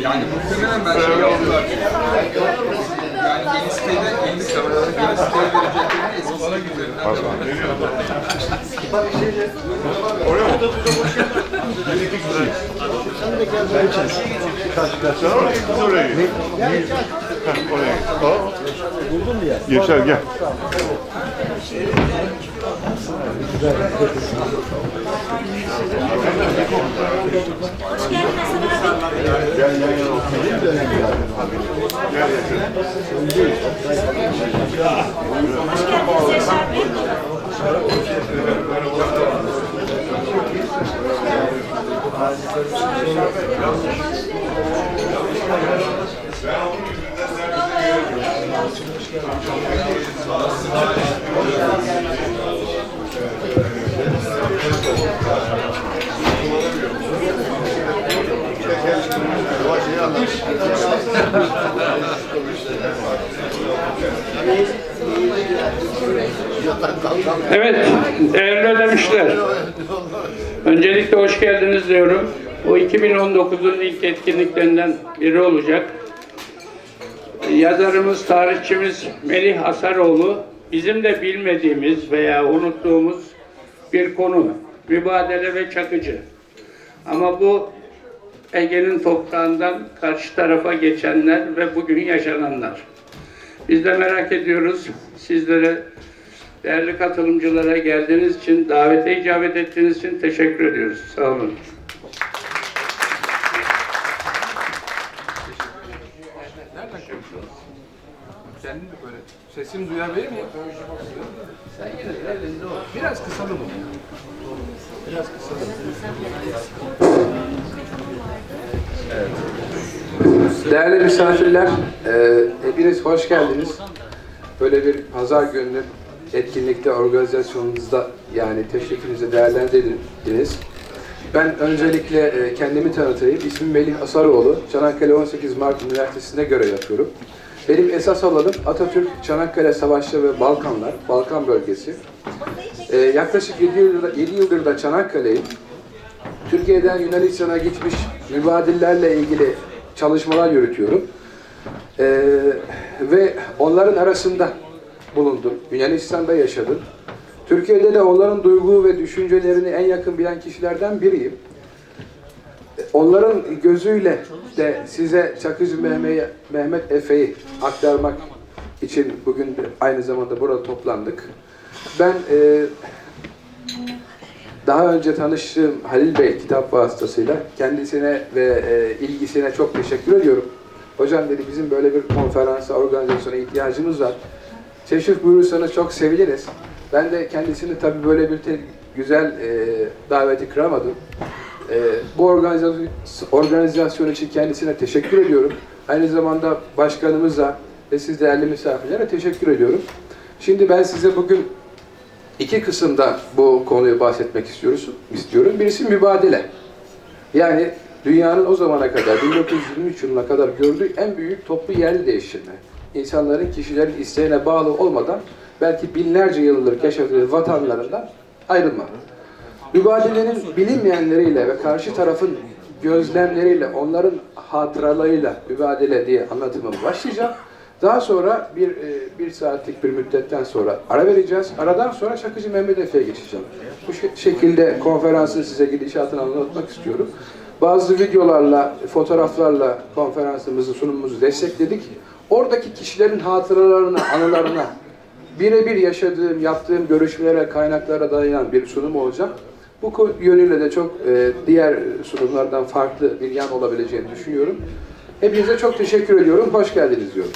Yani muhtemelen ben şey yaptılar. Yani yeni sitede, yeni sitede, yeni siteye vereceklerini eski site üzerinden devam ediyor. Sen oraya git, biz oraya git. Heh, oraya git. Buldun mu ya? Yaşar gel. Gel yan yana oturalım. Gel Yaşar. Yavaş Evet, değerli ödemişler. Öncelikle hoş geldiniz diyorum. Bu 2019'un ilk etkinliklerinden biri olacak. Yazarımız, tarihçimiz Melih Hasaroğlu bizim de bilmediğimiz veya unuttuğumuz bir konu. Mübadele ve çakıcı. Ama bu Ege'nin toprağından karşı tarafa geçenler ve bugün yaşananlar. Biz de merak ediyoruz. Sizlere Değerli katılımcılara geldiğiniz için, davete icabet ettiğiniz için teşekkür ediyoruz. Sağ olun. De böyle sesini duyabilir miyim? Sen yine de elinde ol. Biraz kısalım onu. Biraz kısalım. Değerli misafirler, e, hepiniz hoş geldiniz. Böyle bir pazar günü etkinlikte, organizasyonunuzda yani teşrifinizi değerlendirdiniz. Ben öncelikle e, kendimi tanıtayım. İsmim Melih Asaroğlu. Çanakkale 18 Mart Üniversitesi'nde görev yapıyorum. Benim esas alanım Atatürk, Çanakkale Savaşları ve Balkanlar, Balkan bölgesi. E, yaklaşık 7 yıldır, 7 yıldır da Çanakkale'yim. Türkiye'den Yunanistan'a gitmiş mübadillerle ilgili çalışmalar yürütüyorum. Ee, ve onların arasında bulundum. Yunanistan'da yaşadım. Türkiye'de de onların duygu ve düşüncelerini en yakın bilen kişilerden biriyim. Onların gözüyle de size Çakıcı Mehmet, Mehmet Efe'yi aktarmak için bugün aynı zamanda burada toplandık. Ben e, daha önce tanıştığım Halil Bey kitap vasıtasıyla kendisine ve e, ilgisine çok teşekkür ediyorum. Hocam dedi bizim böyle bir konferansa, organizasyona ihtiyacımız var. Teşrif buyurursanız çok seviniriz. Ben de kendisini tabii böyle bir güzel e, daveti kıramadım. E, bu organizasyon, için kendisine teşekkür ediyorum. Aynı zamanda başkanımıza ve siz değerli misafirlere teşekkür ediyorum. Şimdi ben size bugün İki kısımda bu konuyu bahsetmek istiyoruz, istiyorum. Birisi mübadele. Yani dünyanın o zamana kadar, 1923 yılına kadar gördüğü en büyük toplu yerli değiştirme. İnsanların, kişilerin isteğine bağlı olmadan belki binlerce yıldır yaşadığı vatanlarından ayrılma. Mübadelenin bilinmeyenleriyle ve karşı tarafın gözlemleriyle, onların hatıralarıyla mübadele diye anlatımım başlayacağım. Daha sonra bir, e, bir saatlik bir müddetten sonra ara vereceğiz. Aradan sonra Çakıcı Mehmet Efe'ye geçeceğim. Bu şe- şekilde konferansın size gidişatını anlatmak istiyorum. Bazı videolarla, fotoğraflarla konferansımızı, sunumumuzu destekledik. Oradaki kişilerin hatıralarına, anılarına, birebir yaşadığım, yaptığım görüşmelere, kaynaklara dayanan bir sunum olacak. Bu yönüyle de çok e, diğer sunumlardan farklı bir yan olabileceğini düşünüyorum. Hepinize çok teşekkür ediyorum. Hoş geldiniz diyorum.